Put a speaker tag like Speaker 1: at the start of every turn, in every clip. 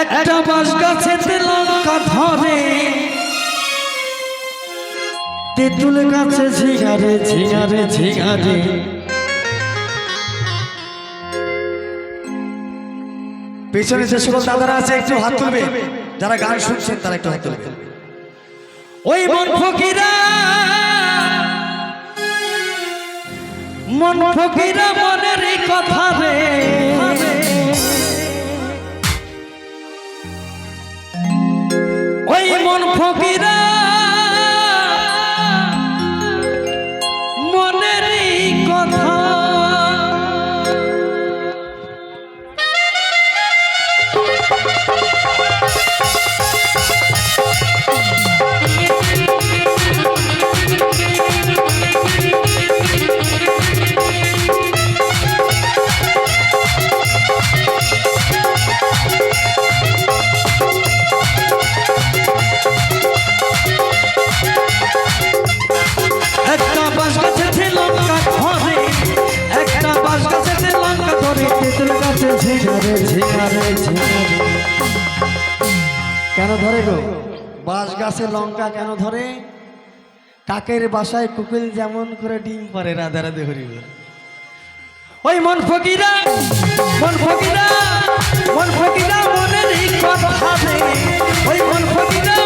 Speaker 1: একটা বাস গাছেতে লঙ্কা ধরে। তেঁতুল গাছে ঝিঙারে ঝিঙারে ঝিঙারে।
Speaker 2: পেছনে যে সকল দাদারা আছে, একটু হাত তুলবে। যারা গান শুনছেন, তারা একটু হাত তুলবে।
Speaker 1: ওই মন ফকিরা মন ফকিরা মনের কথা রে। কেন ধরে গো? বাস গাছে লঙ্কা কেন ধরে? কাকের বাসায় কুকিল যেমন করে ডিম পারে রাধা রাধে হরিব। ওই মন ফকিরা মন ফকিরা মন ফকিরা, মনের কথা ওই মন ফকিরা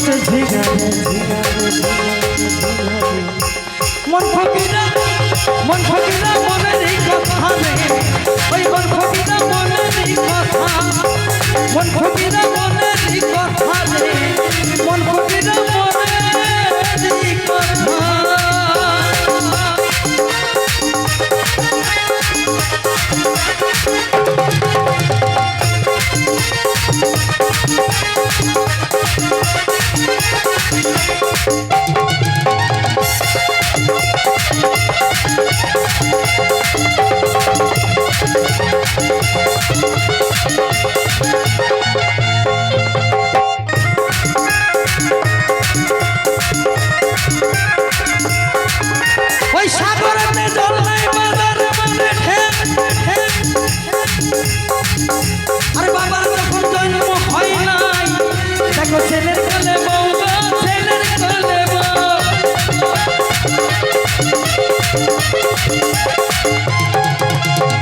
Speaker 1: ঝিঙারে, ঝিঙারে। মন ফকিরা মন ফকিরা মনের এই কথা রে। ওই মন ফকিরা মনের এই কথা। মন ফকিরা মনের এই কথা রে। মন ফকিরা মনের এই কথা। ওই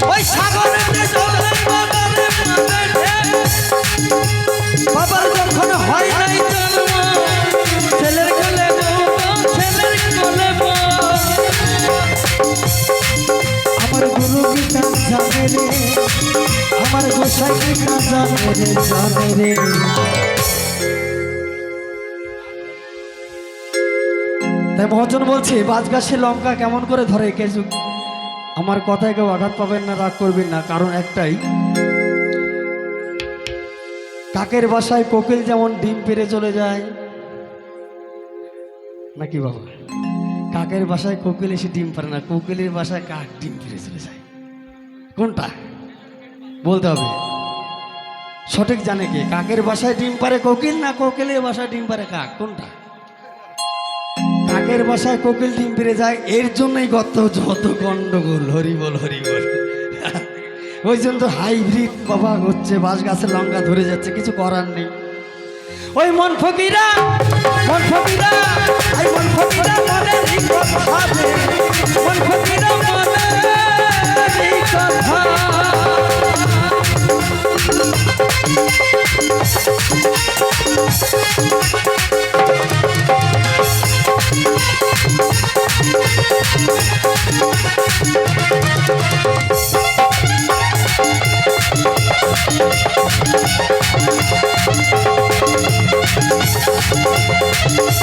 Speaker 1: ওই সাগরেতে বাজারে মানে ঠেক বাবার যখন হয় নাই জন্ম ছেলের কোলে ছেলের কোলে আমার গোসাই জানে রে? জানে রে। তাই মহাজন বলছে বাজ গাছে লঙ্কা কেমন করে ধরে কিছু আমার কথায় কেউ আঘাত পাবেন না, রাগ করবেন না। কারণ একটাই, কাকের বাসায় কোকিল যেমন ডিম পেরে চলে যায়, নাকি বাবা? কাকের বাসায় কোকিল এসে ডিম পারে না, কোকিলের বাসায় কাক ডিম পেরে চলে যায়। কোনটা? বলতে হবে। সঠিক জানে কে? কাকের বাসায় ডিম পারে কোকিল না কোকিলের বাসায় ডিম পারে কাক? কোনটা? কাকের বাসায় কোকিল ডিম পেরে যায়, এর জন্যই গত যত গন্ডগোল হরিবল হরিবল ওই জন্য হাইব্রিড বাবা হচ্ছে, বাঁশ গাছের লঙ্কা ধরে যাচ্ছে, কিছু করার নেই। ওই মন ফকিরা মন ফকিরা, আই মন ফকিরা রে। মন ফকিরা এই কথা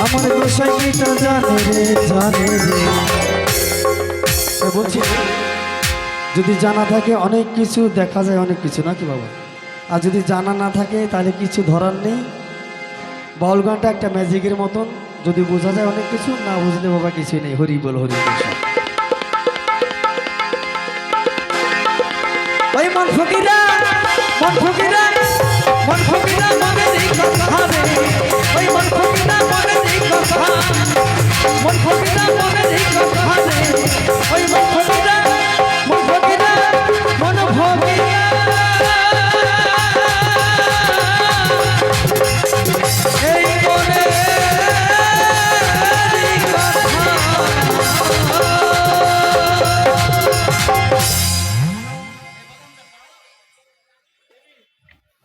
Speaker 2: আমার গোসাই জানে রে জানে রে। বলছি, যদি জানা থাকে, অনেক কিছু দেখা যায়, অনেক কিছু, নাকি বাবা? আর যদি জানা না থাকে, তাহলে কিছু ধরার নেই। বাউল গানটা একটা ম্যাজিকের মতন। যদি বোঝা যায় অনেক কিছু, না বুঝলে বাবা কিছু নেই। হরি বল, হরি
Speaker 1: মন ফকিরা মন ফকিরা মন ফকিরা মনে নেই কথা ওই মন ফকিরা মনে